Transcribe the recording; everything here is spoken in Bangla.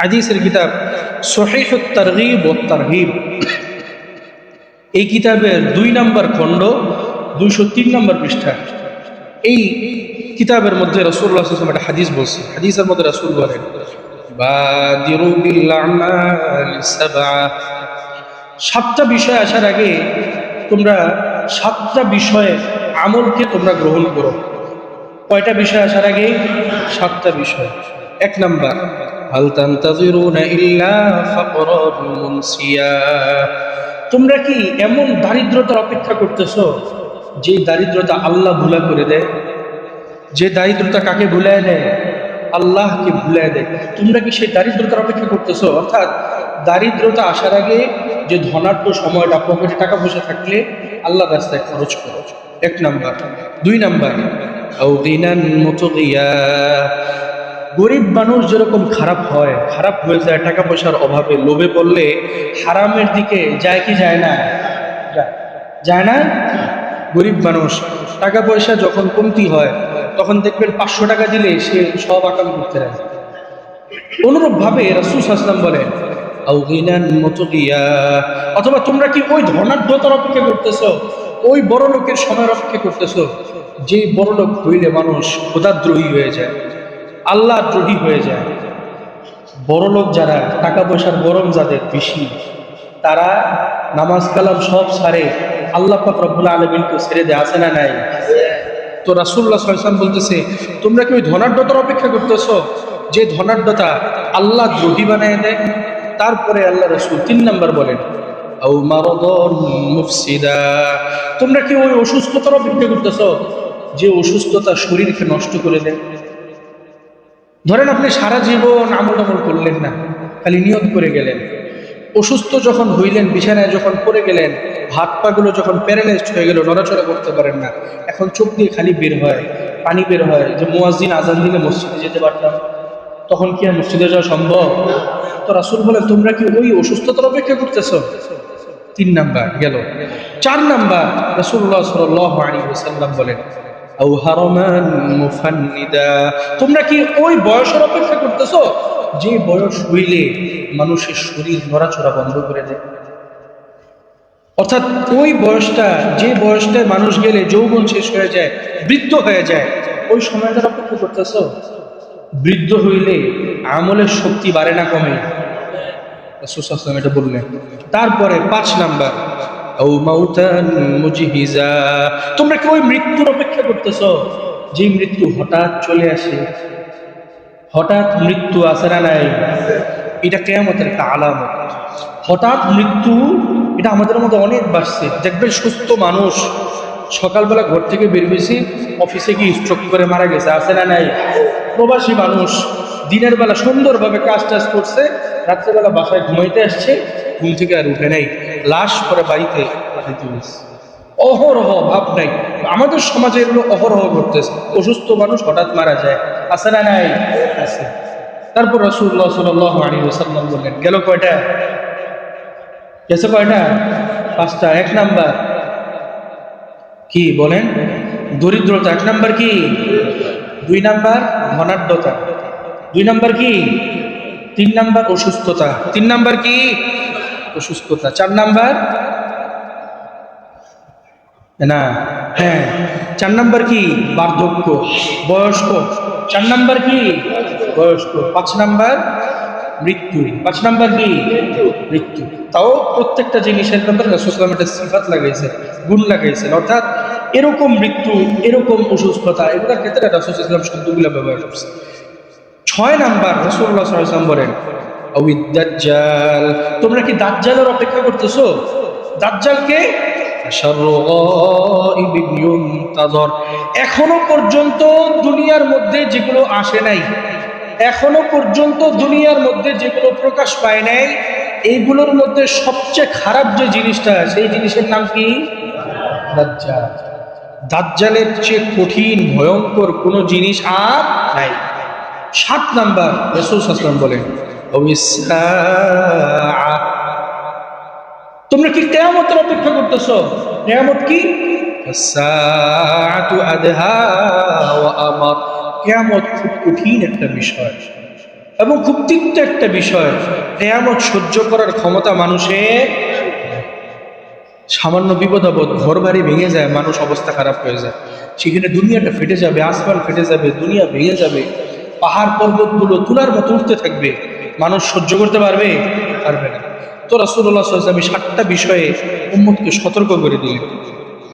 হাদিসের কিতাব সহিহ তারগিব ও তারহিব এই কিতাবের দুই নম্বর খণ্ড দুইশো তিন নম্বর পৃষ্ঠা। এই কিতাবের মধ্যে রসুল্লাহ একটা হাদিস বলছে। হাদিসের মধ্যে রসুল বলেন সাতটা বিষয় আসার আগে তোমরা সাতটা বিষয়ে আমলকে তোমরা গ্রহণ করো। কয়টা বিষয় আসার আগে? সাতটা বিষয়। এক নাম্বার হাল তান্তাজিরুনা তোমরা কি এমন দারিদ্রতার অপেক্ষা করতেছো যে দারিদ্রতা আল্লাহ ভুলা করে দেয়? যে দারিদ্রতা কাকে ভুলায় দেয়? আল্লাহকে ভুলায় দেয়। তোমরা কি সেই দারিদ্রতার অপেক্ষা করতেছো? অর্থাৎ দারিদ্রতা আসার আগে যে ধনাঢ্য সময়টা, পকেটে টাকা পয়সা থাকলে আল্লাহ রাস্তায় খরচ করো। এক নাম্বার। দুই নাম্বার। গরিব মানুষ যেরকম খারাপ হয়, খারাপ হয়ে যায় টাকা পয়সার অভাবে, লোভে পড়লে হারামের দিকে যায় কি যায় না? যায়। না? গরিব মানুষ টাকা পয়সা যখন কমতি হয়, তখন দেখবেন পাঁচশো টাকা দিলে সে সব আকাম করতে রাখে অনুরূপ ভাবে রাসুল আসলাম বলেন অথবা তোমরা কি ওই ধনাঢ্যতার অপেক্ষা করতেছো? ওই বড় লোকের সময়ের অপেক্ষা করতেছো? যে বড় লোক হইলে মানুষ খোদাদ্রোহী হয়ে যায়। আল্লাহ দ্রোহী হয়ে যায়। বড় লোক যারা টাকা পয়সার গরম যাদের বেশি, তারা নামাজ কালাম সব সারে আল্লাহ পাক রব্বুল আলমিনকে ছেড়ে দেয় আসে না নাই? তো রাসুল্লাহ সাল্লাম বলতেছে, তোমরা কি ওই ধনাঢ্যতার অপেক্ষা করতেছো? যে ধনাঢ্যতা আল্লাহ দ্রোহী বানায় দেয়, তারপরে আল্লাহ রসুল তিন নাম্বার বলেন তোমরা কি ওই অসুস্থতার অপেক্ষা করতেছো? যে অসুস্থতা শরীরকে নষ্ট করে দেয়। ধরেন আপনি সারা জীবন আমল আমল করলেন না, খালি নিয়ত করে গেলেন। অসুস্থ যখন হইলেন, বিছানায় যখন পড়ে গেলেন, হাত পাগুলো যখন প্যারালাইজড হয়ে গেল, নড়াচড়া করতে পারেন না। এখন চোখ দিয়ে খালি বের হয়, পানি বের হয়, যে মুয়াজ্জিন আজান দিলে মসজিদে যেতে পারতাম। তখন কি আর মসজিদে যাওয়া সম্ভব? তো রাসুল বলেন, তোমরা কি ওই অসুস্থতার অপেক্ষা করতেছো? তিন নাম্বার গেল। চার নাম্বার রাসুল্লাহ ওসাল্লাম বলেন তোমরা কি ওই বয়সের অপেক্ষা করতেছো? যে বয়স হইলে মানুষের শরীর নড়াচড়া বন্ধ করে দেয়। অর্থাৎ ওই বয়সটা, যে বয়সটায় মানুষ গেলে যৌবন শেষ হয়ে যায়, বৃদ্ধ হয়ে যায়, ওই সময়টার অপেক্ষা করতেছ? বৃদ্ধ হইলে আমলের শক্তি বাড়ে না কমে? সুসাসলাম এটা বললেন। তারপরে পাঁচ নাম্বার তোমরা কি ওই মৃত্যুর অপেক্ষা করতেছ? যে মৃত্যু হঠাৎ চলে আসে, হঠাৎ মৃত্যু আসে না নাই? এটা কেমতের একটা আলামত। হঠাৎ মৃত্যু, এটা আমাদের মধ্যে অনেক বাড়ছে। দেখবেন সুস্থ মানুষ, সকালবেলা ঘর থেকে বের হয়েছি, অফিসে গিয়ে স্ট্রোক করে মারা গেছে, আছে না নাই? প্রবাসী মানুষ, দিনের বেলা সুন্দরভাবে কাজ টাজ করছে, রাত্রেবেলা বাসায় ঘুমাইতে আসছে, ঘুম থেকে আর উঠে নাই। লাশ করে বাড়িতে পাঠাইতে হয়েছে অহরহ ভাব নাই। আমাদের সমাজে এগুলো অহরহ ঘটতেছে। অসুস্থ মানুষ হঠাৎ মারা যায়। আছে না নাই? আছে। তারপর রসুল্লাহ সাল্লাহ আলী ওসাল্লাম বললেন, গেল কয়টা? গেছে কয়টা? পাঁচটা। এক নাম্বার। কি বলেন? দরিদ্রতা এক নাম্বার কি? দুই নাম্বার ধনাঢ্যতা। দুই নাম্বার কি? তিন নাম্বার অসুস্থতা। তিন নাম্বার কি? অসুস্থতা। চার নাম্বার? না হ্যাঁ চার নাম্বার কি? বার্ধক্য, বয়স্ক। চার নাম্বার কি? বয়স্ক। পাঁচ নাম্বার? মৃত্যু। পাঁচ নাম্বার কি? মৃত্যু। তাও প্রত্যেকটা জিনিসের ব্যাপারে রাসুসলাম একটা সিফাত লাগাইছে, গুণ লাগাইছেন অর্থাৎ এরকম মৃত্যু, এরকম অসুস্থতা, এগুলোর ক্ষেত্রে রাসুল ইসলাম শব্দগুলো ব্যবহার করছে। ছয় নাম্বার রসুল্লাহ বলেন দাজ্জাল। তোমরা কি দাজ্জালের অপেক্ষা করতেছো? দাজ্জালকে? এখনও পর্যন্ত দুনিয়ার মধ্যে যেগুলো আসে নাই, এখনও পর্যন্ত দুনিয়ার মধ্যে যেগুলো প্রকাশ পায় নাই, এইগুলোর মধ্যে সবচেয়ে খারাপ যে জিনিসটা আছে সেই জিনিসের নাম কি? দাজ্জাল। দাজ্জালের চেয়ে কঠিন, ভয়ঙ্কর কোনো জিনিস আর নাই। সাত নাম্বার, রসুল আসলাম বলেন তোমরা কি কেয়ামতের অপেক্ষা করতেছ? কেয়ামত কি? কেয়ামত খুব কঠিন একটা বিষয় এবং খুব তিক্ত একটা বিষয়। কেয়ামত সহ্য করার ক্ষমতা মানুষের সামান্য বিপদ আপদ ঘর বাড়ি ভেঙে যায়, মানুষ অবস্থা খারাপ হয়ে যায়। সেখানে দুনিয়াটা ফেটে যাবে, আসমান ফেটে যাবে, দুনিয়া ভেঙে যাবে। পাহাড় পর্বতগুলো তুলার মতো উঠতে থাকবে। মানুষ সহ্য করতে পারবে? পারবে না। তো রাসুল্লাহ আমি সাতটা বিষয়ে উম্মতকে সতর্ক করে দিলেন।